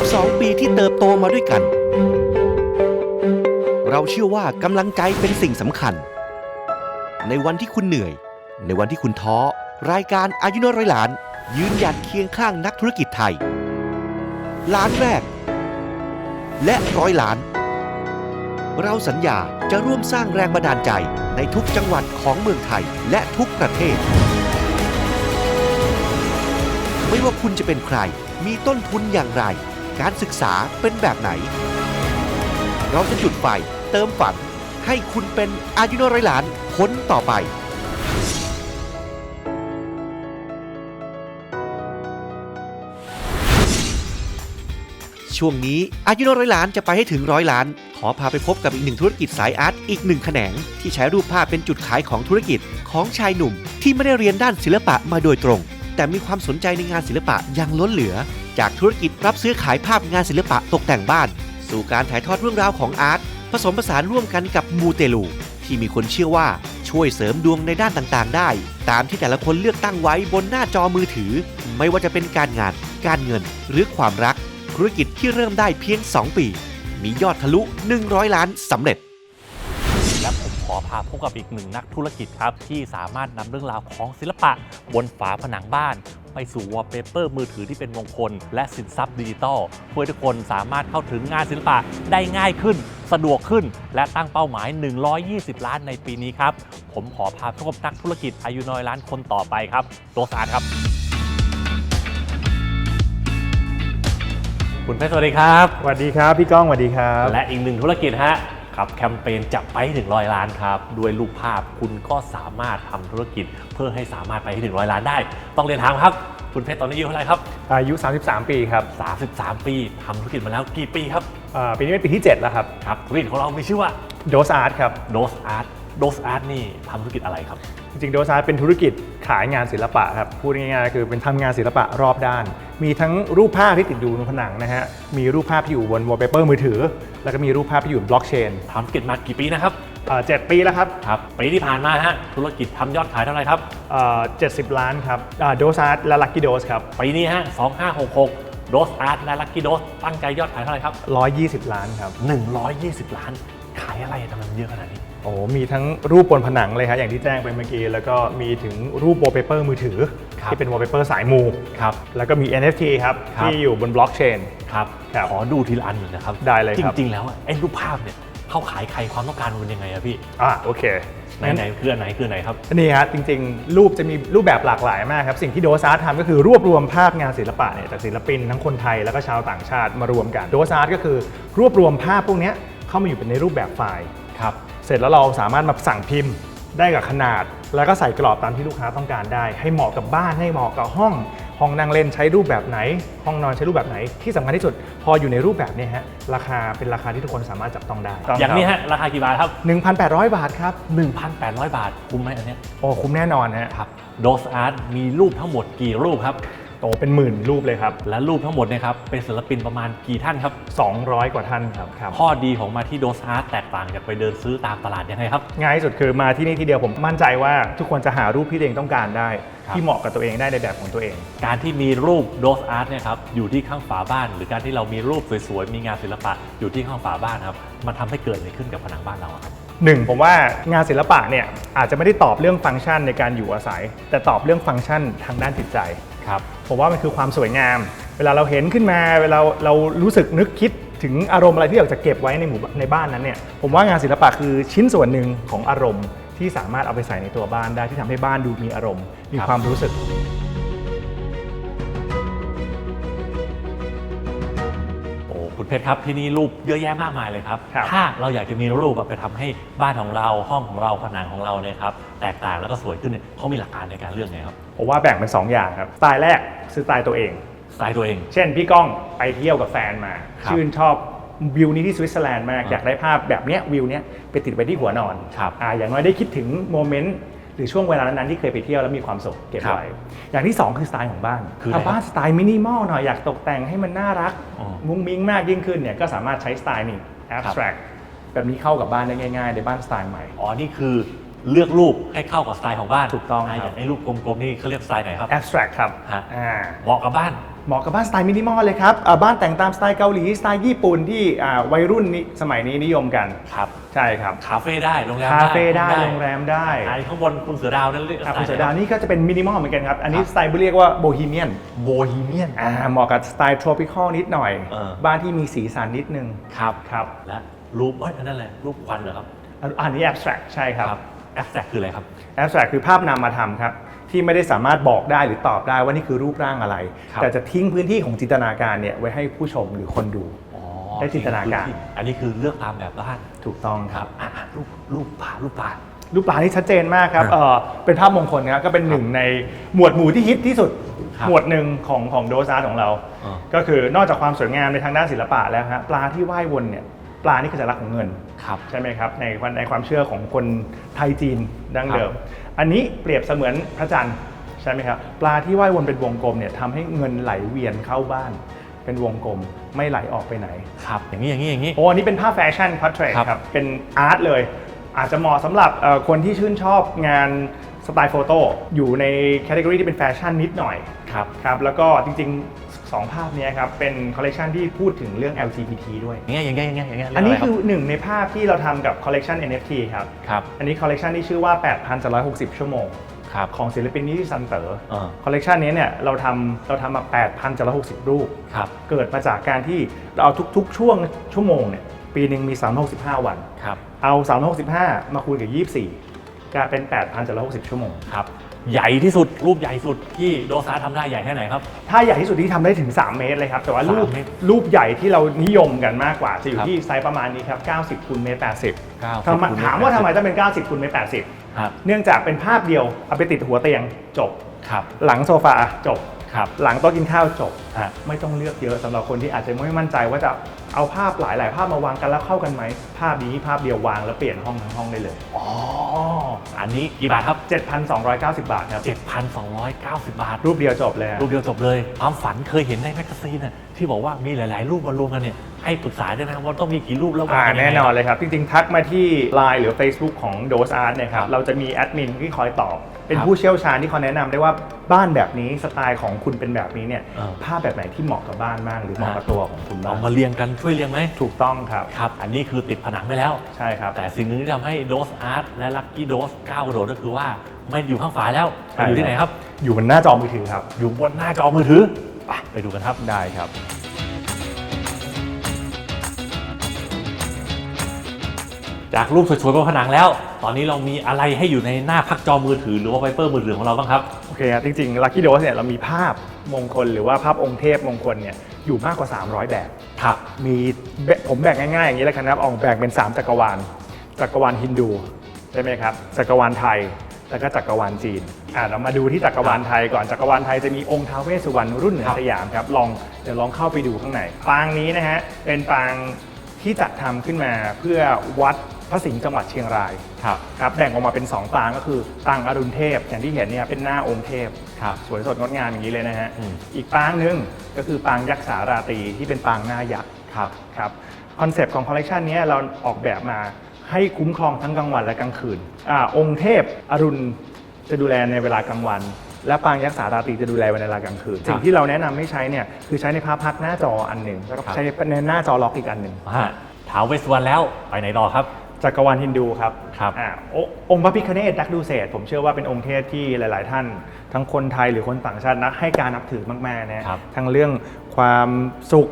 12 ปีที่เติบโตมาด้วยกัน เราเชื่อว่ากำลังใจเป็นสิ่งสำคัญ ในวันที่คุณเหนื่อย ในวันที่คุณท้อ รายการอายุน้อยร้อยล้าน ยืนหยัดเคียงข้างนักธุรกิจไทย ล้านแรก และร้อยล้าน เราสัญญาจะร่วมสร้างแรงบันดาลใจในทุกจังหวัดของเมืองไทยและทุกประเทศ ไม่ว่าคุณจะเป็นใคร มีต้นทุนอย่างไร การศึกษาเป็นแบบไหน เราจะจุดไฟเติมฝัน ให้คุณเป็นอายุนร้อยล้านคนต่อไปช่วงนี้อายุนร้อยล้านจะไปให้ถึงร้อยล้าน ขอพาไปพบกับอีกหนึ่งธุรกิจสายอาร์ตอีกหนึ่งแขนง ที่ใช้รูปภาพเป็นจุดขายของธุรกิจของชายหนุ่ม ที่ไม่ได้เรียนด้านศิลปะมาโดยตรง แต่มีความสนใจในงานศิลปะอย่างล้นเหลือ จากธุรกิจรับซื้อขายภาพงานศิลปะตกแต่งบ้าน สู่การถ่ายทอดเรื่องราวของอาร์ตผสมผสานร่วมกันกับมูเตลู ที่มีคนเชื่อว่าช่วยเสริมดวงในด้านต่างๆ ได้ ตามที่แต่ละคนเลือกตั้งไว้บนหน้าจอมือถือ ไม่ว่าจะเป็นการงาน การเงิน หรือความรัก ธุรกิจที่เริ่มได้เพียง 2 ปี มียอดทะลุ 100 ล้านสำเร็จและผมขอพาพบกับอีกหนึ่งนักธุรกิจครับ ที่สามารถนำเรื่องราวของศิลปะบนฝาผนังบ้าน ไปสู่วอลเปเปอร์มือถือที่เป็นมงคล และสินทรัพย์ดิจิทัลเพื่อให้ทุกคนสามารถเข้าถึงงานศิลปะได้ง่ายขึ้น สะดวกขึ้น และตั้งเป้าหมาย 120 ล้านในปีนี้ครับ ผมขอพาพบกับนักธุรกิจอายุน้อยล้านคนต่อไปครับโตสอาร์ตครับ คุณเพชรสวัสดีครับ สวัสดีครับ พี่ก้องสวัสดีครับ และอีกหนึ่งธุรกิจฮะ กับแคมเปญจะไปให้ถึงร้อยล้านครับด้วยรูปภาพคุณก็สามารถทำธุรกิจ เพื่อให้สามารถไปให้ถึงร้อยล้านได้ ต้องเรียนถามครับ คุณเพชรตอนนี้อายุเท่าไหร่ครับ อายุ 33 ปีครับ 33 ปีทำธุรกิจมาแล้วกี่ปีครับอ่าปีนี้เป็นปีที่ 7 แล้วครับครับธุรกิจของเรามีชื่อว่าโดสอาร์ตครับ Dose Art Dose Art นี่ทำธุรกิจอะไรครับ จริงๆโดสอาร์ตเป็นธุรกิจขายงานศิลปะครับ พูดง่ายๆคือเป็นทำงานศิลปะรอบด้าน มีทั้งรูปภาพที่ติดอยู่บนผนังนะฮะ มีรูปภาพที่อยู่บนวอลเปเปอร์มือถือ แล้วก็มีรูปภาพที่อยู่บนบล็อกเชนทำธุรกิจมากี่ปีนะครับเจ็ดปีแล้วครับ ครับ ปีที่ผ่านมาฮะ ธุรกิจทำยอดขายเท่าไหร่ครับเจ็ดสิบล้านครับโดสอาร์ตและลัคกี้โดสครับ ปีนี้ฮะ2566 Dose Art และ Lucky Dose ตั้งใจยอดขายเท่าไหร่ครับ 120 ล้านครับ 120 ล้าน ขายอะไรทำไมมันเยอะขนาดนี้ โอ้มีทั้งรูปบนผนังเลยครับอย่างที่แจ้งไปเมื่อกี้ แล้วก็มีถึงรูปวอลเปเปอร์มือถือครับที่เป็นวอลเปเปอร์สายมูครับแล้วก็มี NFT ครับครับที่อยู่บนบล็อกเชนครับครับขอดูทีละอันหนึ่งนะครับ ได้เลยจครับริง ๆ แล้วอะไอ้รูปภาพเนี่ยเข้าขายใครความต้องการมันเป็นยังไงอะพี่อ่าโอเคไหนไหนคืออันไหนคืออันไหนครับนี่ฮะจริง ๆ รูปจะมีรูปแบบหลากหลายมากครับ สิ่งที่โดซาร์ทำก็คือรวบรวมภาพงานศิลปะเนี่ยจากศิลปินทั้งคนไทยแล้วก็ชาวต่างชาติมารวมกันโดซาร์ทก็คือรวบรวมภาพพวกเนี้ยเข้ามาอยู่เป็นในรูปแบบไฟล์ครับเส ร็จแล้วเราสามารถมาสั่งพิมพ์ได้กับขนาด แล้วก็ใส่กรอบตามที่ลูกค้าต้องการได้ ให้เหมาะกับบ้านให้เหมาะกับห้อง ห้องนั่งเล่นใช้รูปแบบไหน ห้องนอนใช้รูปแบบไหน ที่สำคัญที่สุด พออยู่ในรูปแบบเนี้ฮะราคาเป็นราคาที่ทุกคนสามารถจับต้องได้อย่างนี้ฮะราคากี่บาทครับ 1,800 บาทครับ 1,800 บาทคุ้มไหมอันเนี้ยโอ้คุ้มแน่นอนฮะ ครับโดสอาร์ตมีรูปทั้งหมดกี่รูปครับ โตเป็นหมื่นรูปเลยครับ และรูปทั้งหมดเนี่ยครับเป็นศิลปินประมาณกี่ท่านครับ 200 กว่าท่านครับครับ ข้อดีของมาที่โดสอาร์ตแตกต่างจากไปเดินซื้อตามตลาดยังไงครับ ง่ายที่สุดคือมาที่นี่ทีเดียวผมมั่นใจว่าทุกคนจะหารูปที่ตัวเองต้องการได้ ครับ ที่เหมาะกับตัวเองได้ในแบบของตัวเอง การที่มีรูปโดสอาร์ตเนี่ยครับอยู่ที่ข้างฝาบ้าน หรือการที่เรามีรูปสวยๆมีงานศิลปะอยู่ที่ข้างฝาบ้านครับมันทำให้เกิดอะไรขึ้นกับผนังบ้านเราอะครับ หนึ่งผมว่างานศิลปะเนี่ยอาจจะไม่ได้ตอบเรื่องฟังก์ชันในการอยู่อาศัย แต่ตอบเรื่องฟังก์ชันทางด้านจิตใจ ครับผมว่ามันคือความสวยงาม เวลาเราเห็นขึ้นมาเวลาเรารู้สึกนึกคิดถึงอารมณ์อะไรที่อยากจะเก็บไว้ในหมู่ในบ้านนั้นเนี่ยผมว่างานศิลปะคือชิ้นส่วนหนึ่งของอารมณ์ที่สามารถเอาไปใส่ในตัวบ้านได้ที่ทำให้บ้านดูมีอารมณ์ มีครับความรู้สึก เพชรครับที่นี่รูปเยอะแยะมากมายเลยครับ ครับ ถ้าเราอยากจะมีรูปอะไปทำให้บ้านของเราห้องของเราผนังของเราเนี่ยครับแตกต่างแล้วก็สวยขึ้นเนี่ยเขามีหลักการในการเลือกไงครับผมว่าแบ่งเป็นสองอย่างครับสไตล์แรกคือสไตล์ตัวเอง สไตล์ตัวเอง เช่นพี่ก้องไปเที่ยวกับแฟนมา ครับชื่นชอบวิวนี้ที่สวิตเซอร์แลนด์มาก อ่าอยากได้ภาพแบบเนี้ยวิวเนี้ยไปติดไว้ที่หัวนอนครับ อ่าอย่างน้อยได้คิดถึงโมเมนต์ห รือช่วงเวลานั้นๆที่เคยไปเที่ยวแล้วมีความสุขเก็บครับไว้อย่างที่สองคือสไตล์ของบ้านคืออะไรถ้าบ้านสไตล์มินิมอลหน่อยอยากตกแต่งให้มันน่ารักอ๋อมุ้งมิ้งมากยิ่งขึ้นเนี่ยก็สามารถใช้สไตล์นี้ abstract แบบนี้เข้ากับบ้านได้ง่ายๆในบ้านสไตล์ใหม่อ๋อนี่คือเลือกรูปให้เข้ากับสไตล์ของบ้านถูกต้องะครับอย่างไอ้รูปกลมๆนี่เขาเรียกสไตล์ไหนครับ abstract ครับฮะอ่าเหมาะกับบ้าน เหมาะกับบ้านสไตล์มินิมอลเลยครับอ่าบ้านแต่งตามสไตล์เกาหลีสไตล์ญี่ปุ่นที่อ่าวัยรุ่นนี้สมัยนี้นิยมกัน ครับใช่ครับ คาเฟ่ได้โรงแรมคาเฟ่ได้ห้องโรงแรมได้ไอ้ข้างบนคุณเสือดาวนั่นเรียกอะสไตคุณล์เสือดาวนี่ก็จะเป็นมินิมอลเหมือนกันครับ อันนี้สไตล์เรียกว่าโบฮีเมียนโบฮีเมียนอ่าเหมาะกับสไตล์ tropical นิดหน่อย เออ บ้านที่มีสีสันนิดนึงครับครับและรูปเอ้ยอันนั้นแหละรูปควันเหรอครับอันอันนี้ abstract ใช่ครับแอปแซกคืออะไรครับ abstract คือภาพนามธรรมครับ ที่ไม่ได้สามารถบอกได้หรือตอบได้ว่านี่คือรูปร่างอะไร ครับแต่จะทิ้งพื้นที่ของจินตนาการเนี่ยไว้ให้ผู้ชมหรือคนดู อ๋อได้จินตนาการ อันนี้คือเลือกตามแบบบ้านถูกต้องคครัรับบ อะอะรูปรูปป่ารูปป่ารูปปลานี่ชัดเจนมากครับครับเออเป็นภาพมงคลครับก็เป็นหนึ่งในหมวดหมู่ที่ฮิตที่สุดครับหมวดหนึ่งของของโดซาร์ของเรา อ่า ก็คือนอกจากความสวยงามในทางด้านศิลปะแล้วฮะปลาที่ว่ายวนเนี่ยปลานี่คือสัญลักษณ์ของเงิน ครับ ใช่ไหมครับในความในความเชื่อของคนไทยจีนดั้งเดิม อันนี้เปรียบเสมือนพระจันทร์ใช่ไหมครับปลาที่ว่ายวนเป็นวงกลมเนี่ยทำให้เงินไหลเวียนเข้าบ้านเป็นวงกลมไม่ไหลออกไปไหนครับอย่างนี้อย่างนี้อย่างนี้โอ้อันนี้เป็นภาพแฟชั่นพ o r t เทรตครับครับเป็นอาร์ตเลย อาจจะเหมาะสำหรับเอ่อคนที่ชื่นชอบงานสไตล์โฟโต้อยู่ในแคตตากรีที่เป็นแฟชั่นนิดหน่อยครับครับแล้วก็จริงๆ 2 ภาพเนี้ยครับ เป็นคอลเลกชันที่พูดถึงเรื่อง LGBT ด้วย อย่างเงี้ยอย่างเงี้ยอย่างเงี้ยอย่างเงี้ยอันนี้เรียกะไรคือหนึ่งในภาพที่เราทำกับคอลเลกชัน NFT ครับ ครับ อันนี้คอลเลกชันที่ชื่อว่า 8,760 ชั่วโมงครับของศิลปินนิติซันเต๋ออ่าคอลเลกชันนี้เนี่ยเราทำเราทำมา 8,760 รูปครับเกิดมาจากการที่เราเอาทุกๆ ช่วงชั่วโมงเนี่ยปีหนึ่งมี 365 วันครับเอา 365 มาคูณกับ 24กลายเป็น 8,760 ชั่วโมงครับ ใหญ่ที่สุดรูปใหญ่สุดที่โดซาทำได้ใหญ่แค่ไหนครับ ถ้าใหญ่ที่สุดที่ทำได้ถึง 3 เมตรเลยครับ แต่ว่ารูป3เมตร รูปใหญ่ที่เรานิยมกันมากกว่า จะอคยู่รับที่ไซส์ประมาณนี้ครับ 90คูณเมตร80 90ทำไมคูณเมตรถามว่าทำไม80ต้องเป็น 90คูณเมตร80ครับเนื่องจากเป็นภาพเดียวเอาไปติดหัวเตียงจบ ครับ หลังโซฟาจบ ครับหลังโต๊ะกินข้าวจบอะไม่ต้องเลือกเยอะสำหรับคนที่อาจจะไม่มั่นใจว่าจะเอาภาพหลาย ๆ ภาพมาวางกันแล้วเข้ากันไหมภาพนี้ภาพเดียววางแล้วเปลี่ยนห้องทั้งห้องได้เลย อ๋อ อันนี้กี่บาทครับ 7,290 บาทครับ7,290 บาท รูปเดียวจบเลยรูปเดียวจบเลย ความฝันเคยเห็นในแมกกาซีนน่ะที่บอกว่ามีหลาย ๆ รูปมารวมกันเนี่ยให้ปรึกษาได้ไหมครับว่าต้องมีกี่รูปแล้ววางอ่ากัยังไง แน่นอนเลยครับ จริง ๆ ทักมาที่ Line หรือ Facebook ของ Dose Art เนี่ยครัครับบเราจะมีแอดมินที่คอยตอบ เป็นครับผู้เชี่ยวชาญที่คอยแนะนำได้ว่าบ้านแบบนี้สไตล์ของคุณเป็นแบบนี้เนี่ยเออภาพแบบไหนที่เหมาะกับบ้านบ้างหรือเหมาะกับตัวของคุณบ้าเอางมาเรียงกันช่วยเรียงไหมถูกต้องครับครับ อันนี้คือติดผนังไปแล้ว ใช่ครับ แต่สิ่งหนึ่งที่ทำให้โดสอาร์ตและลั c กี้โดสก้าวกระโดดก็คือว่าไม่อยู่ข้างฝาแล้วใช่ อยู่ที่ไหนครับ อยู่บนหน้าจอมือถือครับ อยู่บนหน้าจอมือถือไปไปดูกันครับ ได้ครับ จากรูปสวยๆบนผนังแล้ว ตอนนี้เรามีอะไรให้อยู่ในหน้าพักจอมือถือหรือว่าไวเปอร์มือถือของเราบ้างครับ โอเคครับจริงๆ Lucky Dose เนี่ยเรามีภาพมงคลหรือว่าภาพองค์เทพมงคลเนี่ยอยู่มากกว่า 300 แบบ ครับ มีแบ่งผมแบ่งง่ายๆอย่างนี้แล้วกันนะครับออกแบ่งเป็น 3 จักรวาล จักรวาลฮินดูใช่ไหมครับ จักรวาลไทย แล้วก็จักรวาลจีน อ่าเรามาดูที่จักรวาลไทยก่อน จักรวาลไทยจะมีองค์ท้าวเวสสุวรรณรุ่นเหนือครับสยามครับ ลองเดี๋ยวลองเข้าไปดูข้างใน ปางนี้นะฮะ เป็นปางที่จัดทำขึ้นมาเพื่อวัด พระสิงห์จังหวัดเชียงรายครับครับแบ่งออกมาเป็น2ปางก็คือปางอรุณเทพ อย่างที่เห็นเนี่ยเป็นหน้าองค์เทพครับสวยสดงดงามอย่างนี้เลยนะฮะอืมอีกปางหนึงก็คือปางยักษ์สาราตรีที่เป็นปางหน้ายักษ์ครับครับคอนเซปต์ของคอลเลกชันนี้เราออกแบบมาให้คุ้มครองทั้งกลางวันและกลางคืนอาองค์เทพอรุณจะดูแลในเวลากลางวัน และปางยักษ์สาราตรีจะดูแลในเวลากลางคืน สิ่งที่เราแนะนำให้ใช้เนี่ยคือใช้ในภาพพักหน้าจออันหนึ่งแล้วก็ครับใช้ในหน้าจอล็อกอีกอันหนึ่งอ่าท้าวเวสสวรรณแล้วไปไหนต่อครับ จักรวาลฮินดูครับครับอ่าโอองค์พระพิฆเนศดักดูเศษผมเชื่อว่าเป็นองค์เทพที่หลาย ๆ ท่าน ทั้งคนไทยหรือคนต่างชาตินักให้การนับถือมาก ๆ นะครับทั้งเรื่องความสุข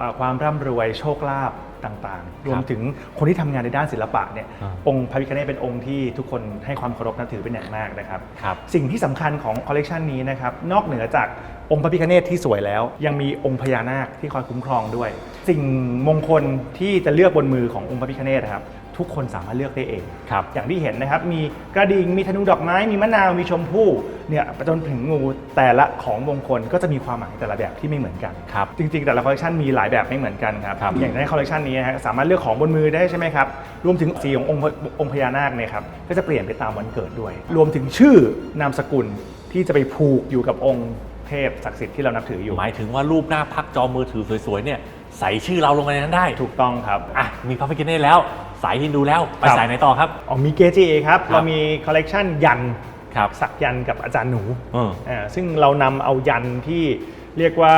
อ่าความร่ำรวยโชคลาภต่าง ๆ รวมถึงคนที่ทำงานในด้านศิลปะเนี่ยอ่าองค์พระพิฆเนศเป็นองค์ที่ทุกคนให้ความเคารพนับถือเป็นอย่างมากนะครับครับสิ่งที่สำคัญของคอลเลกชันนี้นะครับนอกเหนือจากองค์พระพิฆเนศที่สวยแล้ว ยังมีองค์พญานาคที่คอยคุ้มครองด้วย สิ่งมงคลที่จะเลือกบนมือขององค์พระพิฆเนศนะครับ ทุกคนสามารถเลือกได้เอง ครับ อย่างที่เห็นนะครับ มีกระดิ่ง มีธนูดอกไม้ มีมะนาว มีชมพู่เนี่ยไปจนถึงงูแต่ละของมงคลก็จะมีความหมายแต่ละแบบที่ไม่เหมือนกัน ครับ จริงๆ แต่ละคอลเลคชันมีหลายแบบไม่เหมือนกันครับ ครับ อย่างในคอลเลคชันนี้นะฮะสามารถเลือกของบนมือได้ใช่ไหมครับ รวมถึงสีขององค์องค์พญานาคเนี่ยครับ ก็จะเปลี่ยนไปตามวันเกิดด้วย รวมถึงชื่อนามสกุลที่จะไปผูกอยู่กับองค์เทพศักดิ์สิทธิ์ที่เรานับถืออยู่ หมายถึงว่ารูปหน้าพักจอมือถือสวยๆเนี่ยใส่ชื่อเราลงไปในนั้นได้ ถูกต้องครับ อะมีพระพิฆเนศแล้วสายฮินดูแล้ว ไปครับ สายไหนต่อครับ อ๋อมีเกจิครับ ครับ เรามีคอลเลกชันยันครับสักยันต์กับอาจารย์หนูเออ อ่าซึ่งเรานำเอายันที่เรียกว่า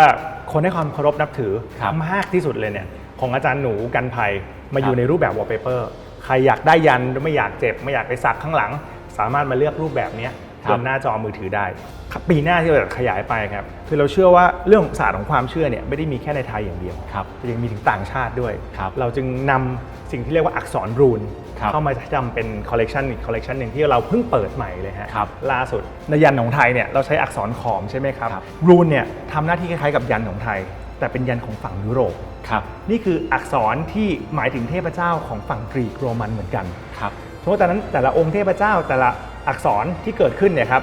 คนให้ความเคารพนับถือครับมากที่สุดเลยเนี่ยของอาจารย์หนูกันภัยมาอคยู่รับในรูปแบบวอลเปเปอร์ใครอยากได้ยันไม่อยากเจ็บ ไม่อยากไปสักข้างหลัง สามารถมาเลือกรูปแบบเนี้ย บนหน้าจอมือถือได้ครับปีหน้าที่เราจะขยายไปครับ คือเราเชื่อว่าเรื่องศาสตร์ของความเชื่อเนี่ยไม่ได้มีแค่ในไทยอย่างเดียวครับยังมีถึงต่างชาติด้วยครับเราจึงนำสิ่งที่เรียกว่าอักษรรูนครับเข้ามาทำเป็นคอลเลกชันอีกคอลเลกชันหนึ่งที่เราเพิ่งเปิดใหม่เลยฮะครับล่าสุดในยันของไทยเนี่ยเราใช้อักษรขอมใช่ไหมครับครับรูนเนี่ยทำหน้าที่คล้ายๆกับยันของไทย แต่เป็นยันของฝั่งยุโรปครับนี่คืออักษรที่หมายถึงเทพเจ้าของฝั่งกรีกโรมันเหมือนกันครับเพราะว่าแต่นั้นแต่ละองค์เทพเจ้าแต่ละ อักษรที่เกิดขึ้นเนี่ยครับ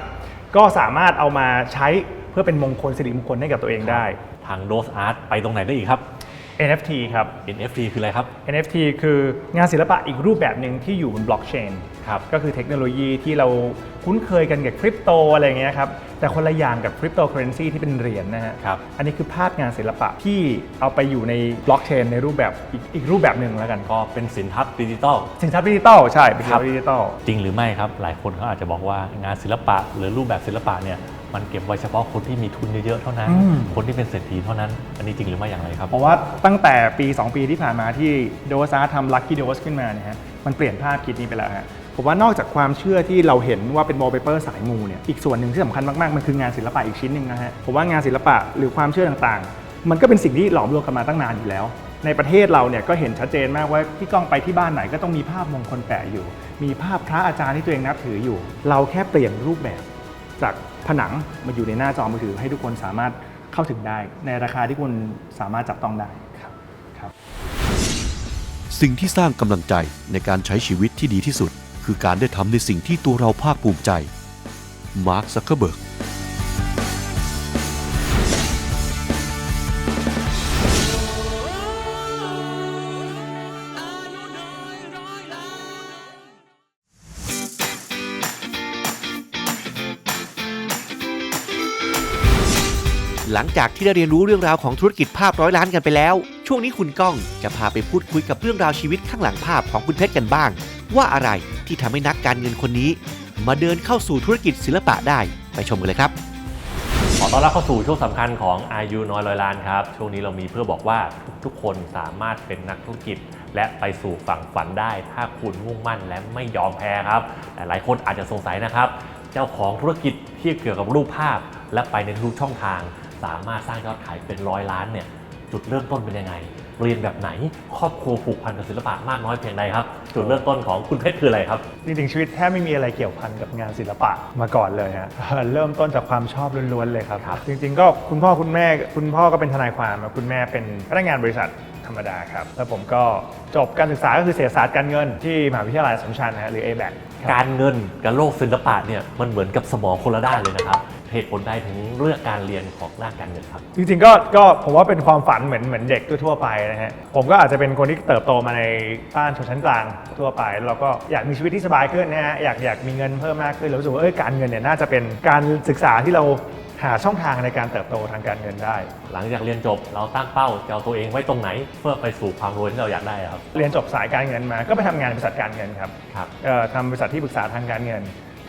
ก็สามารถเอามาใช้เพื่อเป็นมงคลสิริมงคลให้กับตัวเองได้ ทางโดสอาร์ตไปตรงไหนได้อีกครับ NFT ครับ NFT คืออะไรครับ NFT คืองานศิลปะอีกรูปแบบหนึ่งที่อยู่บนบล็อกเชน ครับก็คือเทคโนโลยีที่เราคุ้นเคยกันกับคริปโตอะไรอย่างเงี้ยครับแต่คนละอย่างกับคริปโตเคอเรนซีที่เป็นเหรียญนะฮะครับอันนี้คือภาพงานศิลปะที่เอาไปอยู่ในบล็อกเชนในรูปแบบอีกอีกรูปแบบหนึ่งแล้วกันก็เป็นสินทรัพย์ดิจิตอลสินทรัพย์ดิจิตอลใช่เป็นสินทรัพย์ดิจิตอลจริงหรือไม่ครับ หลายคนเขาอาจจะบอกว่างานศิลปะ หรือรูปแบบศิลปะเนี่ยมันเก็บไว้เฉพาะคนที่มีทุนเยอะๆเท่านั้นอืมคนที่เป็นเศรษฐีเท่านั้น อันนี้จริงหรือไม่อย่างไรครับ เพราะว่าตั้งแต่ปี 2 ปีที่ผ่านมาที่โดซาทำลัคกี้โดสขึ้นมาเนี่ยฮะมันเปลี่ยนภาพคิดนี้ไปแล้วฮะ ผมว่านอกจากความเชื่อที่เราเห็นว่าเป็นวอลเปเปอร์สายมูเนี่ยอีกส่วนหนึ่งที่สำคัญมากๆ มันคืองานศิลปะอีกชิ้นหนึ่งนะฮะผมว่างานศิลปะหรือความเชื่อต่างๆ มันก็เป็นสิ่งที่หลอมรวมกันมาตั้งนานอยู่แล้ว ในประเทศเราเนี่ยก็เห็นชัดเจนมากว่าที่กล้องไปที่บ้านไหนก็ต้องมีภาพมงคลแปะอยู่ มีภาพพระอาจารย์ที่ตัวเองนับถืออยู่ เราแค่เปลี่ยนรูปแบบ จากผนังมาอยู่ในหน้าจอมือถือให้ทุกคนสามารถเข้าถึงได้ ในราคาที่คุณสามารถจับต้องได้ครับครับ สิ่งที่สร้างกำลังใจในการใช้ชีวิตที่ดีที่สุด คือการได้ทำในสิ่งที่ตัวเราภาคภูมิใจ มาร์คซักเคเบิร์กหลังจากที่ได้เรียนรู้เรื่องราวของธุรกิจภาพร้อยล้านกันไปแล้ว ช่วงนี้คุณก้องจะพาไปพูดคุยกับเรื่องราวชีวิตข้างหลังภาพของคุณเพชรกันบ้าง ว่าอะไรที่ทำให้นักการเงินคนนี้ มาเดินเข้าสู่ธุรกิจศิลปะได้ไปชมกันเลยครับขอต้อนรับเข้าสู่ช่วงสำคัญของอายุน้อยร้อยล้านครับ ช่วงนี้เรามีเพื่อบอกว่าทุกๆคนสามารถเป็นนักธุรกิจ และไปสู่ฝั่งฝันได้ ถ้าคุณมุ่งมั่นและไม่ยอมแพ้ครับแต่หลายคนอาจจะสงสัยนะครับ เจ้าของธุรกิจที่เกี่ยวกับรูปภาพ และไปในทุกช่องทาง สามารถสร้างยอดขายเป็นร้อยล้านเนี่ย จุดเริ่มต้นเป็นยังไง เรียนแบบไหน ครอบครัวผูกพันกับศิลปะมากน้อยเพียงใดครับ จุดเริ่มต้นของคุณเพชรคืออะไรครับ จริงๆชีวิตแทบไม่มีอะไรเกี่ยวพันกับงานศิลปะมาก่อนเลยฮะ เริ่มต้นจากความชอบล้วนๆเลยครับครับจริงๆ ก็คุณพ่อคุณแม่คุณพ่อก็เป็นทนายความครับคุณแม่เป็นพนักงานบริษัทธรรมดาครับ แล้วผมก็จบการศึกษาก็คือเศรษฐศาสตร์การเงินที่มหาวิทยาลัยอัสสัมชัญนะฮะหรือ a b a c การเงินกับโลกศิลปะเนี่ยมันเหมือนกับสมองคนละด้านเลยนะครับ เหตุผลใดถึงเลือกการเรียนของด้านการเงินครับ จริงๆก็ก็ผมว่าเป็นความฝันเหมือนเหมือนเด็กทั่วๆไปนะฮะผมก็อาจจะเป็นคนที่เติบโตมาในบ้านชนชั้นกลางทั่วไปแล้วเราก็อยากมีชีวิตที่สบายขึ้นนะฮะอยากอยากมีเงินเพิ่มมากขึ้นแล้วรู้สึกว่าเอ้ยการเงินเนี่ยน่าจะเป็นการศึกษาที่เราหาช่องทางในการเติบโตทางการเงินได้ หลังจากเรียนจบเราตั้งเป้าจะเอาตัวเองไว้ตรงไหน เพื่อไปสู่ความรวยที่เราอยากได้ครับ เรียนจบสายการเงินมาก็ไปทำงานบริษัทการเงินครับครับ เอ่อทำบริษัทที่ปรึกษาทางการเงิน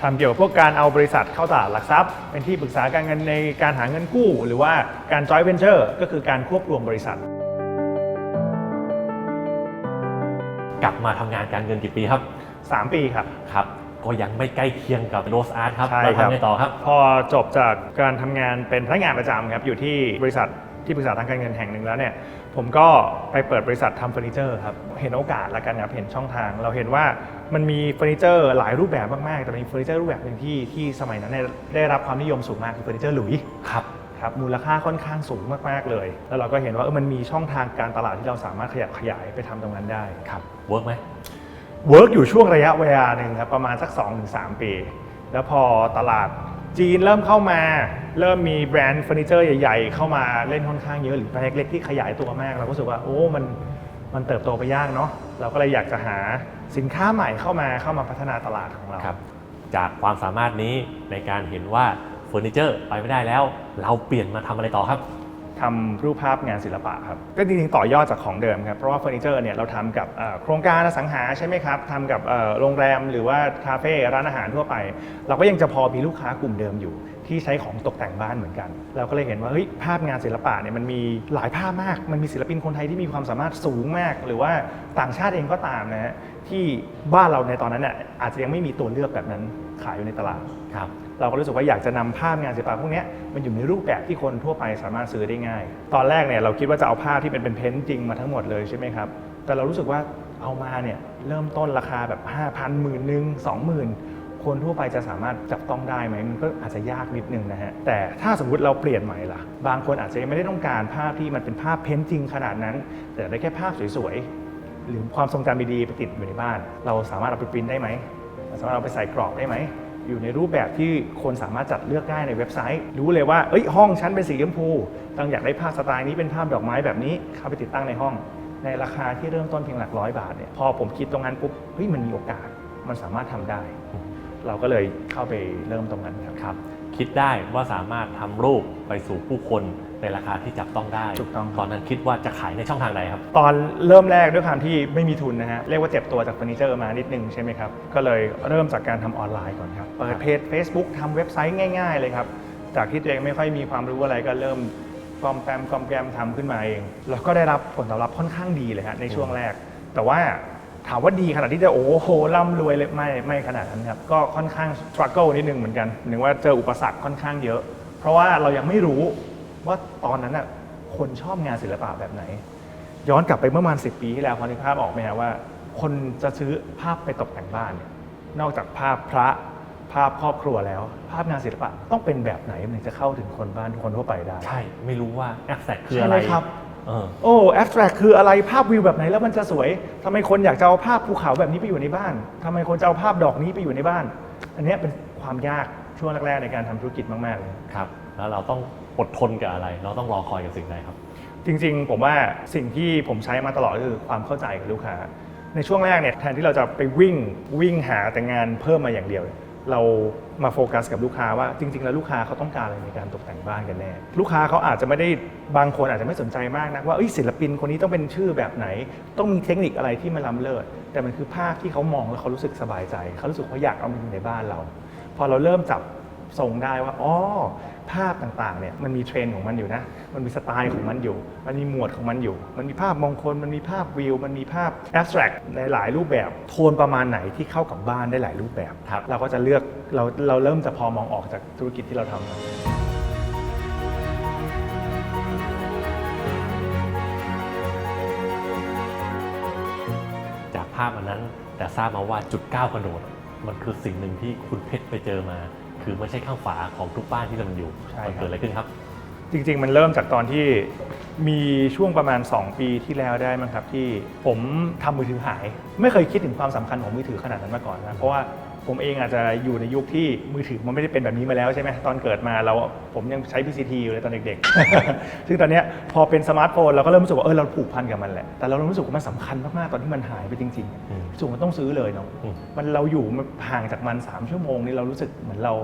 ทำเกี่ยวกับพวกการเอาบริษัทเข้าตลาดหลักทรัพย์ เป็นที่ปรึกษาการเงินในการหาเงินกู้ หรือว่าการ joint venture ก็คือการควบรวมบริษัท กลับมาทำงานการเงินกี่ปีครับ 3 ปีครับ ครับ ก็ยังไม่ใกล้เคียงกับโรสอาร์ตครับใช่เราครับ ทำไงต่อครับ พอจบจากการทำงานเป็นพนักงานประจำครับอยู่ที่บริษัท ที่ปรึกษาทางการเงินแห่งหนึ่งแล้วเนี่ยผมก็ไปเปิดบริษัททำเฟอร์นิเจอร์ครับเห็นโอกาสแล้วกันครับเห็นช่องทาง เราเห็นว่ามันมีเฟอร์นิเจอร์หลายรูปแบบมากๆ แต่มีเฟอร์นิเจอร์รูปแบบหนึ่งที่ที่สมัยนั้นเนี่ยได้รับความนิยมสูงมากคือเฟอร์นิเจอร์หลุยครับครับมูลค่าค่อนข้างสูงมากๆเลย แล้วเราก็เห็นว่าเออมันมีช่องทางการตลาดที่เราสามารถขยับขยายไปทำตรงนั้นได้ครับเวิร์กไหมเวิร์กอยู่ช่วงระยะเวลาหนึ่งครับประมาณสัก 2-3 ปี แล้วพอตลาด จีนเริ่มเข้ามา เริ่มมีแบรนด์เฟอร์นิเจอร์ใหญ่ ๆ เข้ามาเล่นค่อนข้างเยอะหรือแบรนด์เล็กๆที่ขยายตัวมาก เราก็รู้สึกว่าโอ้มันมันเติบโตไปยากเนาะเราก็เลยอยากจะหาสินค้าใหม่เข้ามาเข้ามาพัฒนาตลาดของเรา ครับ จากความสามารถนี้ในการเห็นว่าเฟอร์นิเจอร์ไปไม่ได้แล้ว เราเปลี่ยนมาทำอะไรต่อครับ ทำรูปภาพงานศิลปะครับ ก็จริงๆต่อยอดจากของเดิมครับ เพราะว่าเฟอร์นิเจอร์เนี่ยเราทำกับโครงการอสังหาใช่ไหมครับทำกับโรงแรมหรือว่าคาเฟ่ร้านอาหารทั่วไป เราก็ยังจะพอมีลูกค้ากลุ่มเดิมอยู่ ที่ใช้ของตกแต่งบ้านเหมือนกัน เราก็เลยเห็นว่าเฮ้ยภาพงานศิลปะเนี่ยมันมีหลายภาพมาก มันมีศิลปินคนไทยที่มีความสามารถสูงมาก หรือว่าต่างชาติเองก็ตามนะฮะที่บ้านเราในตอนนั้นน่ะอาจจะยังไม่มีตัวเลือกแบบนั้นขายอยู่ในตลาดครับ เราก็รู้สึกว่าอยากจะนำภาพงานศิลปะพวกนี้มันอยู่ในรูปแบบที่คนทั่วไปสามารถซื้อได้ง่าย ตอนแรกเนี่ยเราคิดว่าจะเอาภาพที่เป็นเป็นเพ้นท์จริงมาทั้งหมดเลยใช่ไหมครับแต่เรารู้สึกว่าเอามาเนี่ยเริ่มต้นราคาแบบ5,000หมื่นหนึ่งสองหมื่นคนทั่วไปจะสามารถจับต้องได้ไหมมันก็อาจจะยากนิดนึงนะฮะแต่ถ้าสมมติเราเปลี่ยนใหม่ล่ะ บางคนอาจจะไม่ได้ต้องการภาพที่มันเป็นภาพเพ้นท์จริงขนาดนั้น แต่ได้แค่ภาพสวยๆหรือความทรงจำดีๆไปติดอยู่ในบ้าน เราสามารถเอาไปปริ้นได้ไหมสามารถเอาไปใส่กรอบได้ไหม อยู่ในรูปแบบที่คนสามารถจัดเลือกได้ในเว็บไซต์ รู้เลยว่าเอ้ยห้องชั้นเป็นสีชมพูต้องอยากได้ภาพสไตล์นี้เป็นภาพดอกไม้แบบนี้เข้าไปติดตั้งในห้อง ในราคาที่เริ่มต้นเพียงหลักร้อยบาทเนี่ยพอผมคิดตรงนั้นปุ๊บเฮ้ยมันมีโอกาสมันสามารถทำได้ เราก็เลยเข้าไปเริ่มตรงนั้นครับครับคิดได้ว่าสามารถทำรูปไปสู่ผู้คน ในราคาที่จับต้องได้ถูกต้องครับ ตอนนั้นคิดว่าจะขายในช่องทางใดครับ ตอนเริ่มแรกด้วยความที่ไม่มีทุนนะฮะเรียกว่าเจ็บตัวจากเฟอร์นิเจอร์มานิดนึงใช่ไหมครับ ก็เลยเริ่มจากการทำออนไลน์ก่อนครับ เปิดเพจ Facebook ทำเว็บไซต์ง่าย ๆ เลยครับ จากที่ตัวเองไม่ค่อยมีความรู้อะไรก็เริ่มกอมแปมกอมแกมทำขึ้นมาเอง แล้วก็ได้รับผลตอบรับค่อนข้างดีเลยฮะในช่วงแรก แต่ว่าถามว่าดีขนาดที่จะโอ้โหร่ำรวยเลยไม่ไม่ขนาดนั้นครับก็ค่อนข้างสครัลเกิลนิดนึงเหมือนกันหนึ่งว่าเจออุปสรรคค่อนข้างเยอะ เพราะว่าเรายังไม่รู้ ว่าตอนนั้นน่ะคนชอบงานศิลปะแบบไหน ย้อนกลับไปเมื่อประมาณ10ปีที่แล้วพอนึกภาพออกไหมฮะว่า คนจะซื้อภาพไปตกแต่งบ้านเนี่ยนอกจากภาพพระภาพครอบครัวแล้ว ภาพงานศิลปะต้องเป็นแบบไหนมันถึงจะเข้าถึงคนบ้านคนทั่วไปได้ใช่ ไม่รู้ว่าแอคแซคือใช่อะไหไรมครับเออโอ้แอบสแตรกคืออะไรภาพวิวแบบไหนแล้วมันจะสวยทำไมคนอยากจะเอาภาพภูเขาแบบนี้ไปอยู่ในบ้านทำไมคนจะเอาภาพดอกนี้ไปอยู่ในบ้าน อันเนี้ยเป็นความยากช่วงแรกๆในการทำธุรกิจมากๆเลย ครับแล้วเราต้อง อดทนกับอะไร เราต้องรอคอยกับสิ่งใดครับ จริงๆ ผมว่าสิ่งที่ผมใช้มาตลอดก็คือความเข้าใจกับลูกค้า ในช่วงแรกเนี่ยแทนที่เราจะไปวิ่งวิ่งหาแต่งานเพิ่มมาอย่างเดียว เรามาโฟกัสกับลูกค้าว่าจริง ๆ แล้วลูกค้าเขาต้องการอะไรในการตกแต่งบ้านกันแน่ลูกค้าเขาอาจจะไม่ได้บางคนอาจจะไม่สนใจมากนะว่าศิลปินคนนี้ต้องเป็นชื่อแบบไหน ต้องมีเทคนิคอะไรที่มันล้ำเลิศแต่มันคือภาพที่เขามองแล้วเขารู้สึกสบายใจ เขารู้สึกเขาอยากเอามาอยู่ในบ้านเรา พอเราเริ่มจับ ส่งได้ว่าอ๋อภาพต่างๆเนี่ยมันมีเทรนด์ของมันอยู่นะ มันมีสไตล์ของมันอยู่ มันมีหมวดของมันอยู่ มันมีภาพมงคล มันมีภาพวิว มันมีภาพแอบสแตรกในหลายรูปแบบ โทนประมาณไหนที่เข้ากับบ้านได้หลายรูปแบบครับเราก็จะเลือกเราเราเริ่มจะพอมองออกจากธุรกิจที่เราทำจากภาพอันนั้นแต่ทราบมาว่าจุดก้าวกระโดด มันคือสิ่งหนึ่งที่คุณเพชรไปเจอมา คือไม่ใช่ข้างฝาของทุกบ้านที่มันอยู่ใช่มันครับเกิดอะไรขึ้นครับ จริงๆ มันเริ่มจากตอนที่มีช่วงประมาณ 2 ปีที่แล้วได้มั้งครับที่ผมทำมือถือหาย ไม่เคยคิดถึงความสำคัญของมือถือขนาดนั้นมาก่อนนะเพราะว่า ผมเองอาจจะอยู่ในยุคที่มือถือมันไม่ได้เป็นแบบนี้มาแล้วใช่ไหมตอนเกิดมาเราผมยังใช้ PCT อยู่เลยตอนเด็กๆ ซึ่งตอนเนี้ยพอเป็นสมาร์ทโฟนเราก็เริ่มรู้สึกว่าเออเราผูกพันกับมันแหละ แต่เราเริ่มรู้สึกว่ามันสำคัญมากๆ ตอนที่มันหายไปจริงอืมๆรู้สึกว่ามันต้องซื้อเลยเนาะอืมมันเราอยู่ห่างจากมัน 3 ชั่วโมงนี่เรารู้สึกเหมือนเรา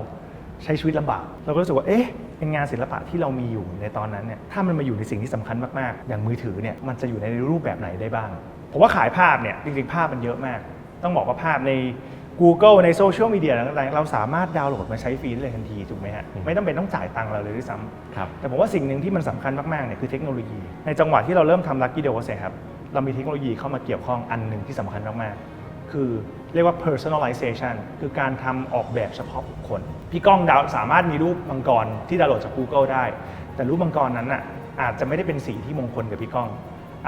ใช้ชีวิตลำบาก เราก็รู้สึกว่าเอ๊ะเป็นงานศิลปะที่เรามีอยู่ในตอนนั้นเนี่ยถ้ามันมาอยู่ในสิ่งที่สำคัญมากๆ อย่างมือถือเนี่ยมันจะอยู่ในรูปแบบไหนได้บ้างผมว่าขายภาพเนี่ยจริงๆภาพมันเยอะมาก ต้องบอกว่าภาพใน Google ในโซเชียลมีเดียต่างๆ เราสามารถดาวน์โหลดมาใช้ฟรีได้เลยทันทีถูกไหมฮะอืมไม่ต้องเป็นต้องจ่ายตังค์เราเลยด้วยซ้ำครับแต่ผมว่าสิ่งหนึ่งที่มันสำคัญมากๆเนี่ยคือเทคโนโลยี ในจังหวะที่เราเริ่มทำ Lucky Dose เนี่ยครับเรามีเทคโนโลยีเข้ามาเกี่ยวข้องอันหนึ่งที่สำคัญมากๆ คือเรียกว่า personalization คือการทำออกแบบเฉพาะบุคคล พี่ก้องดาวสามารถมีรูปมังกรที่ดาวน์โหลดจาก Google ได้ แต่รูปมังกรนั้นน่ะอาจจะไม่ได้เป็นสีที่มงคลกับพี่ก้อง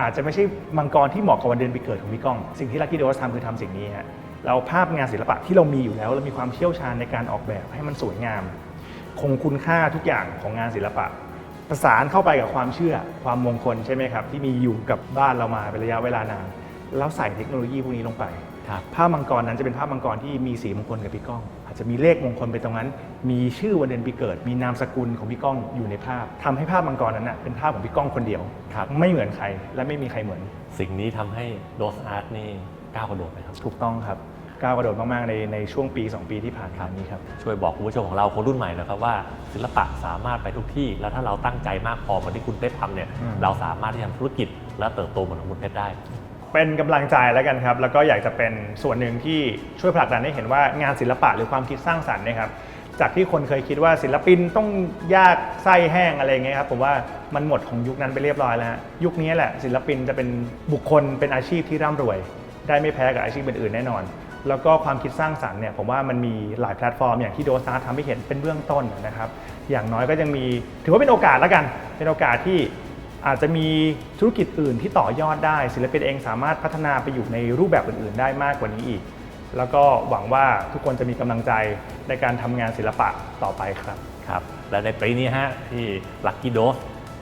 อาจจะไม่ใช่มังกรที่เหมาะกับวันเดือนปีเกิดของพี่ก้อง สิ่งที่ Lucky Dose ทำคือทำสิ่งนี้ฮะ เราภาพงานศิลปะที่เรามีอยู่แล้ว เรามีความเชี่ยวชาญในการออกแบบให้มันสวยงาม คงคุณค่าทุกอย่างของงานศิลปะ ประสานเข้าไปกับความเชื่อความมงคลใช่ไหมครับ ที่มีอยู่กับบ้านเรามาเป็นระยะเวลานานแล้วใส่เทคโนโลยีพวกนี้ลงไปครับภาพมังกรนั้นจะเป็นภาพมังกรที่มีสีมงคลกับพี่ก้อง อาจจะมีเลขมงคลไปตรงนั้น มีชื่อวันเดือนปีเกิด มีนามสกุลของพี่ก้องอยู่ในภาพทำให้ภาพมังกรนั้นนะเป็นภาพของพี่ก้องคนเดียวครับไม่เหมือนใครและไม่มีใครเหมือน สิ่งนี้ทำให้โดสอาร์ตนี่ก้าวกระโดดไหมครับ ถูกต้องครับ ก้าวกระโดดมาก ๆ ในในช่วงปี 2 ปีที่ผ่านมานี้ครับ ช่วยบอกคุณผู้ชมของเราคนรุ่นใหม่นะครับว่าศิลปะสามารถไปทุกที่ แล้วถ้าเราตั้งใจมากพอเหมือนที่คุณเพชรทำเนี่ยอืม เราสามารถที่จะทำธุรกิจและเติบโตเหมือนของคุณเพชรได้ เป็นกำลังใจแล้วกันครับ แล้วก็อยากจะเป็นส่วนหนึ่งที่ช่วยผลักดันให้เห็นว่างานศิลปะหรือความคิดสร้างสรรค์เนะครับ จากที่คนเคยคิดว่าศิลปินต้องยากไส้แห้งอะไรเงี้ยครับผมว่ามันหมดของยุคนั้นไปเรียบร้อยแล้วฮะยุคนี้แหละศิลปินจะเป็นบุคคลเป็นอาชีพที่ร่ำรวย ได้ไม่แพ้กับอาชีพอื่นๆแน่นอน แล้วก็ความคิดสร้างสรรค์เนี่ยผมว่ามันมีหลายแพลตฟอร์มอย่างที่โดสาร์ทำให้เห็นเป็นเบื้องต้นนะครับ อย่างน้อยก็ยังมีถือว่าเป็นโอกาสแล้วกัน เป็นโอกาสที่อาจจะมีธุรกิจอื่นที่ต่อยอดได้ ศิลปินเองสามารถพัฒนาไปอยู่ในรูปแบบอื่น ๆ ได้มากกว่านี้อีก แล้วก็หวังว่าทุกคนจะมีกำลังใจในการทำงานศิลปะต่อไปครับครับและในปีนี้ฮะที่ลักกี้โด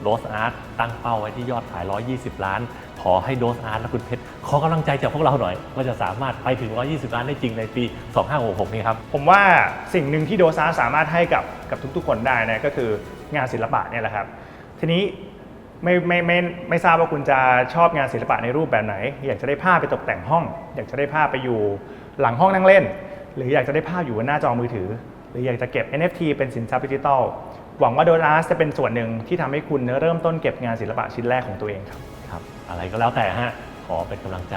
Lucky Dose Dose Art ตั้งเป้าไว้ที่ยอดขาย 120 ล้าน ขอให้ Dose Art และคุณเพชรขอกำลังใจจากพวกเราหน่อย ว่าจะสามารถไปถึง 120 ล้านได้จริงในปี 2566 นี้ครับ ผมว่าสิ่งหนึ่งที่โดซาร์ตสามารถให้กับกับทุกๆ คนได้นะก็คืองานศิลปะเนี่ยแหละครับ ทีนี้ไม่ไม่ไม่ไม่ทราบว่าคุณจะชอบงานศิลปะในรูปแบบไหน อยากจะได้ภาพไปตกแต่งห้อง อยากจะได้ภาพไปอยู่หลังห้องนั่งเล่น หรืออยากจะได้ภาพอยู่บนหน้าจอมือถือ หรืออยากจะเก็บ NFT เป็นสินทรัพย์ดิจิทัล หวังว่าโดซาจะเป็นส่วนหนึ่งที่ทำให้คุณเริ่มต้นเก็บงานศิลปะชิ้นแรกของตัวเองครับ ครับ อะไรก็แล้วแต่ฮะ ขอเป็นกำลังใจ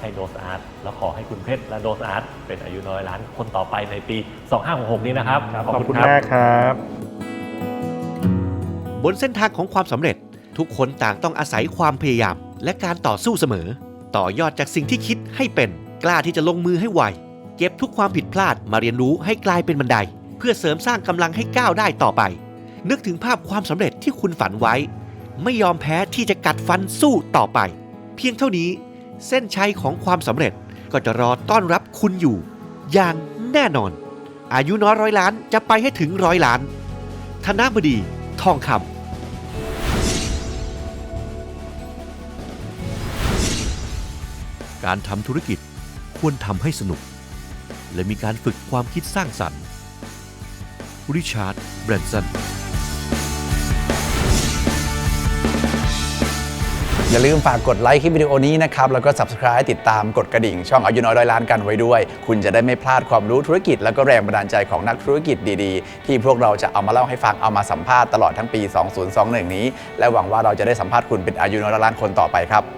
ให้โดสอาร์ตแล้วขอให้คุณเพชรและโดสอาร์ตเป็นอายุน้อยล้านคนต่อไปในปี 2566 นี้นะครับ ขอบคุณมากครับ บนเส้นทางของความสำเร็จ ทุกคนต่างต้องอาศัยความพยายาม และการต่อสู้เสมอ ต่อยอดจากสิ่งที่คิดให้เป็นกล้าที่จะลงมือให้ไวเก็บทุกความผิดพลาดมาเรียนรู้ให้กลายเป็นบันได เพื่อเสริมสร้างกำลังให้ก้าวได้ต่อไป นึกถึงภาพความสำเร็จที่คุณฝันไว้ ไม่ยอมแพ้ที่จะกัดฟันสู้ต่อไป เพียงเท่านี้เส้นชัยของความสำเร็จก็จะรอต้อนรับคุณอยู่ อย่างแน่นอน อายุน้อยร้อยล้านจะไปให้ถึงร้อยล้าน ธนบดี ทองคำการทำธุรกิจควรทำให้สนุก และมีการฝึกความคิดสร้างสรรค์ ริชาร์ด แบรนสัน อย่าลืมฝากกดไลค์คลิปวิดีโอนี้นะครับ แล้วก็ subscribe ติดตามกดกระดิ่ง ช่องอายุน้อยร้อยล้านกันไว้ด้วย คุณจะได้ไม่พลาดความรู้ธุรกิจ แล้วก็แรงบันดาลใจของนักธุรกิจดีๆ ที่พวกเราจะเอามาเล่าให้ฟังเอามาสัมภาษณ์ตลอดทั้งปี 2021 นี้ และหวังว่าเราจะได้สัมภาษณ์คุณเป็นอายุน้อยร้อยล้านคนต่อไปครับ